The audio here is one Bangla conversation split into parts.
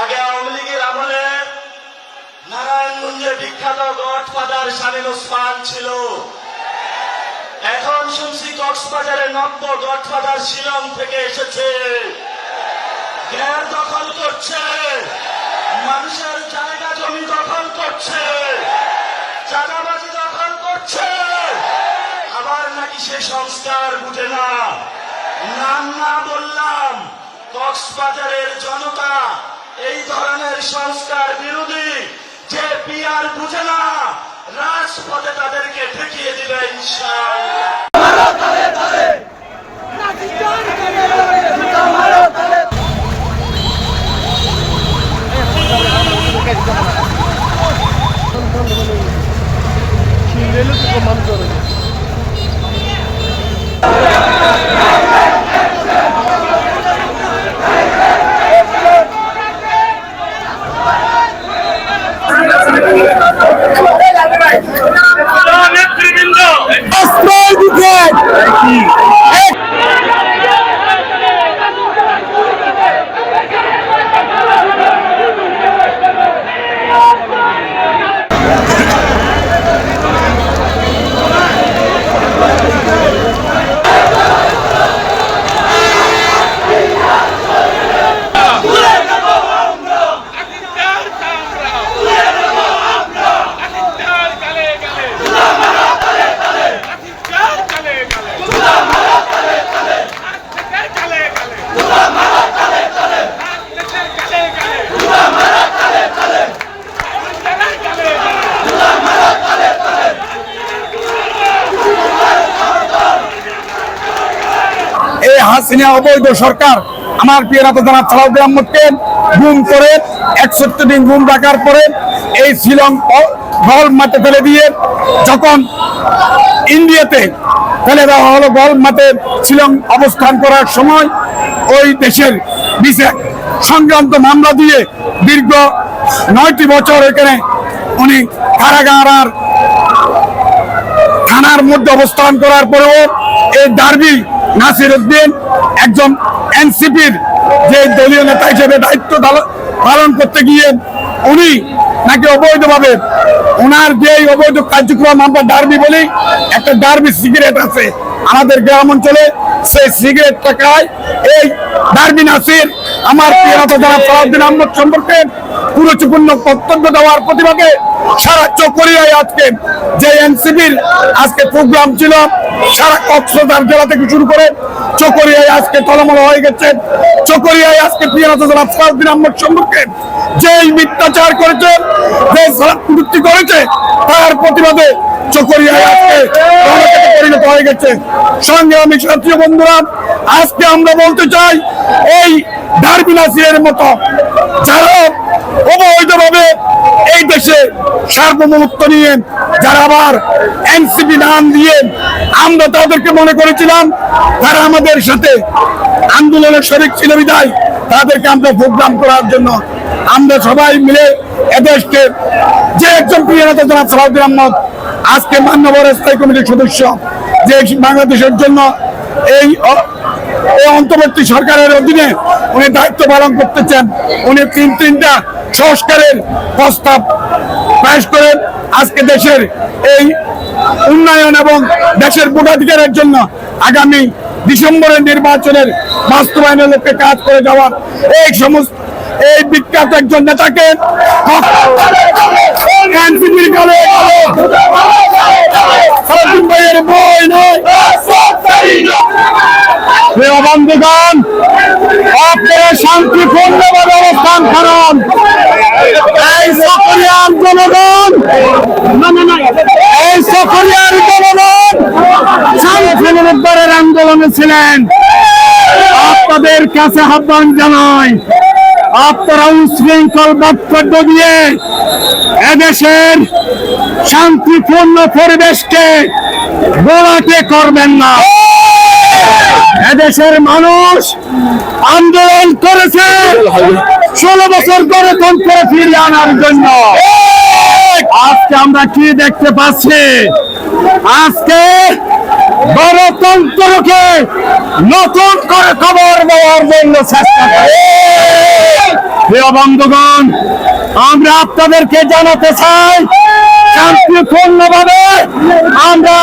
আগে আওয়ামী লীগের আমলে নারায়ণগঞ্জে বিখ্যাত গডফাদার শামীম ওসমান ছিল। এখন শুনছি কক্সবাজারে নব্য গডফাদার শিলং থেকে এসেছে। গ্যার দখল করছে। মানুষের জায়গা জমি দখল করছে। চাঁদাবাজি দখল করছে। আবার নাকি সে সংস্কার বুঝে না। নাম না বললাম, কক্সবাজারের জনতা এই ধরনের সংস্কার বিরোধী যে পিয়ার বুঝে না রাজপথে তাদেরকে ঠেকিয়ে দিবে ইনশাআল্লাহ। এই হাসিনা অবৈধ সরকার আমার প্রিয় নেতা জনাব সালাউদ্দিন আহমদকে গুম করে, একষট্টি দিন গুম রাখার পরে এই শিলং গল মাঠে ফেলে দিয়ে যখন ইন্ডিয়াতে ফেলে দেওয়া হলো গল মাঠে শিলং অবস্থান করার সময় ওই দেশের বিশেষ সংক্রান্ত মামলা দিয়ে দীর্ঘ নয়টি বছর এখানে উনি কারাগার থানার মধ্যে অবস্থান করার পরেও এই ডার্বি নাসির উদ্দিন একজন এনসিপির যে দলীয় নেতা হিসেবে দায়িত্ব পালন করতে গিয়ে উনি নাকি অবৈধভাবে ওনার যে অবৈধ কার্যক্রম আমরা ডার্বি বলি, একটা ডার্বি সিগারেট আছে আমাদের গ্রাম অঞ্চলে, সেই সিগারেট টাকায় এই ডার্বি নাসির আমার প্রিয় নেতা যারা সালাউদ্দিন আহমদ সম্পর্কে পুরোচুপূর্ণ বক্তব্য দেওয়ার প্রতিবাদে সারা চকরিয়ায় আজকে যে এনসিপির আজকে প্রোগ্রাম ছিল সারা কক্সবাজার জেলা থেকে শুরু করে চকরিয়ায় আজকে টলমল হয়ে গেছে। চকরিয়ায় আজকে সালাউদ্দিন আহমদ সম্পর্কে যেই মিথ্যাচার করেছে যে কুটুক্তি করেছে, তার প্রতিবাদে চকরিয়ায় পরিণত হয়ে গেছে। আজকে আমরা বলতে চাই অবৈধভাবে এই দেশে সার্বভৌমত্ব নিয়ে যারা আবার এনসিপি নাম দিয়ে আমরা তাদেরকে মনে করেছিলাম, তারা আমাদের সাথে আন্দোলনের শরিক ছিল বিদায়, তাদেরকে আমরা প্রোগ্রাম করার জন্য আমরা সবাই মিলে এদেশকে যে একজন প্রিয় নেতা জনাব সালাউদ্দিন আহমদ, আজকে মান্যবর স্থায়ী কমিটির সদস্য যে বাংলাদেশের জন্য এই অন্তর্বর্তী সরকারের অধীনে উনি দায়িত্ব পালন করতেছেন, উনি তিন তিনটা সংস্কারের প্রস্তাব পেশ করেন আজকে দেশের এই উন্নয়ন এবং দেশের ভোটাধিকারের জন্য আগামী ডিসেম্বরের নির্বাচনের বাস্তবায়নের লক্ষ্যে কাজ করে যাওয়ার এই সমস্ত, এই বিখ্যাত একজন নেতাকে বন্ধুগণ, আপনারা শান্তিপূর্ণভাবে অবস্থান করুন। সকরিয়ার জনগণ। এই সকরিয়ার জনগণ শান্তির আন্দোলনে ছিলেন। আপনাদের কাছে আহ্বান জানাই, আপনারা উশৃঙ্খল বক্তব্য দিয়ে এদেশের শান্তিপূর্ণ পরিবেশকে গোলাটে করবেন না। এদেশের মানুষ আন্দোলন করেছে। ষোলো বছর গণতন্ত্র ফিরিয়ে আনার জন্য। আজকে আমরা কি দেখতে পাচ্ছি? আজকে গণতন্ত্রকে নতুন করে খবর দেওয়ার জন্য চেষ্টা করে। প্রিয় বন্ধুগণ আমরা আপনাদেরকে জানাতে চাই শান্তিপূর্ণভাবে আমরা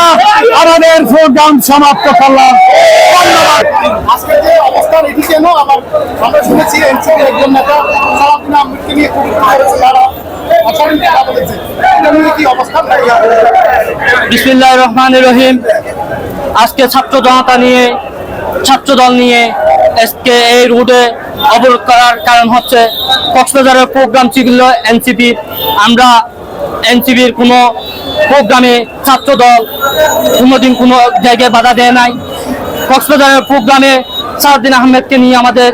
আমাদের প্রোগ্রাম সমাপ্ত করলাম। ধন্যবাদ। আজকে যে অবস্থান এটি কেন আমার আমরা শুনেছি এনসিপির একজন নেতা সারাদিন আহমেদকে নিয়ে খুব করেছে তারা। বিসমিল্লাহ রহমান রহিম। আজকে ছাত্র জনতা নিয়ে ছাত্র দল নিয়ে আজকে এই রুটে অবরোধ করার কারণ হচ্ছে কক্সবাজারের প্রোগ্রাম ছিল এনসিপি। আমরা এনসিপির কোনো প্রোগ্রামে ছাত্র দল কোনোদিন কোনো জায়গায় বাধা দেয় নাই। কক্সবাজারের প্রোগ্রামে সাউদ্দিন আহমেদকে নিয়ে আমাদের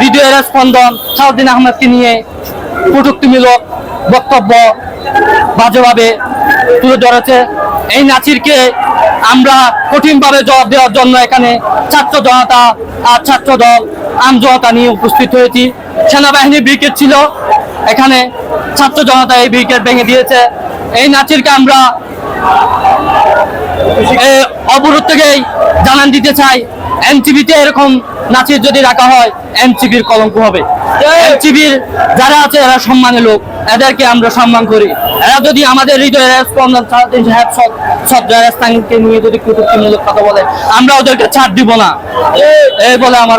ভিডিও স্পন্দন, সাউদ্দিন আহমেদকে নিয়ে প্রযুক্তিমূলক বক্তব্য বাজেভাবে তুলে ধরেছে। এই নাচিরকে আমরা কঠিনভাবে জবাব দেওয়ার জন্য এখানে ছাত্র জনতা আর ছাত্র দল আম জনতা নিয়ে উপস্থিত হয়েছি। সেনাবাহিনী ব্রিগেড ছিল। এখানে ছাত্র জনতা এই ব্রিগেড ভেঙে দিয়েছে। এই নাচিরকে আমরা অবরোধ থেকেই জানান দিতে চাই। এনসিবিতে এরকম নাচির যদি রাখা হয় এনসিবির কলঙ্ক হবে। এনসিবির যারা আছে, এরা সম্মানের লোক। এদেরকে আমরা সম্মান করি। এরা যদি আমাদের হৃদয়ের স্পন্দন স্থানকে নিয়ে যদি কুটুক্তিমূলক কথা বলে, আমরা ওদেরকে ছাড় দিব না। এই বলে আমার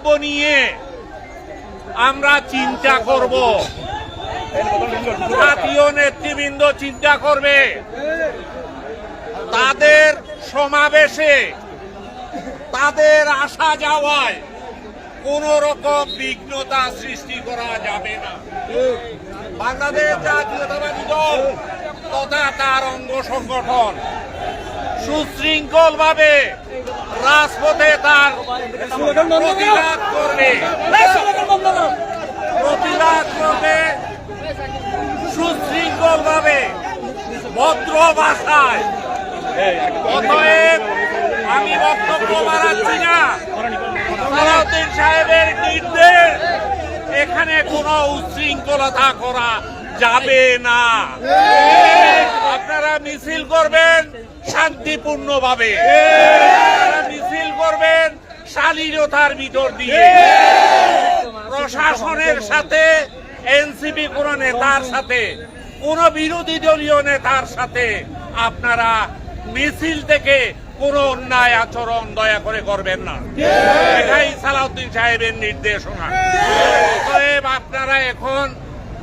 বক্তব্য নিয়ে আমরা চিন্তা করব। জাতীয় নেতৃবৃন্দ চিন্তা করবে। তাদের সমাবেশে, তাদের আসা যাওয়ায় কোন রকম বিঘ্নতা সৃষ্টি করা যাবে না। বাংলাদেশ জাতীয়তাবাদী দল তথা তার অঙ্গ সংগঠন সুশৃঙ্খল ভাবে রাজপথে তার প্রতিবাদ করবে। প্রতিবাদ করবে সুশৃঙ্খল ভাবে ভদ্র ভাষায়। অতএব আমি বক্তব্য বাড়াচ্ছি না। সালাউদ্দিন সাহেবের নির্দেশ, এখানে কোনো উচ্ছৃঙ্খলতা করা যাবে না। আপনারা মিছিল করবেন শান্তিপূর্ণ ভাবে মিছিল করবেন শালীনতার ভিতর দিয়ে। প্রশাসনের সাথে, এনসিপি কোন নেতার সাথে, কোন বিরোধী দলীয় নেতার সাথে আপনারা মিছিল থেকে কোন অন্যায় আচরণ দয়া করে করবেন না। এটাই সালাউদ্দিন সাহেবের নির্দেশনা। অতএব আপনারা এখন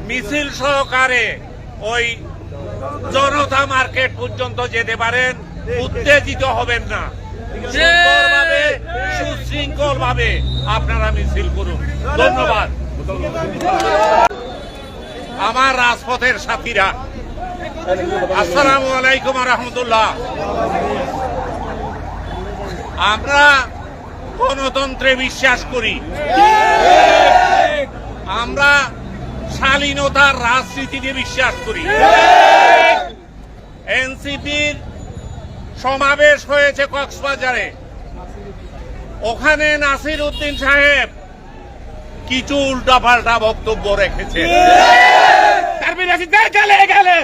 মিছিল সহকারে ওই জনতা মার্কেট পর্যন্ত যেতে পারেন, উত্তেজিত হবেন না। সুশৃঙ্খল ভাবে আপনারা মিছিল করুন। ধন্যবাদ। আমার রাজপথের সাথীরা, আসসালামু আলাইকুম রহমতুল্লাহ। আমরা গণতন্ত্রে বিশ্বাস করি। আমরা শালীনতার রাজনীতি রাজনীতিতে বিশ্বাস করি। এনসিপির সমাবেশ হয়েছে কক্সবাজারে। ওখানে নাসির উদ্দিন সাহেব কিছু উল্টাপাল্টা বক্তব্য রেখেছে গেলে গেলে।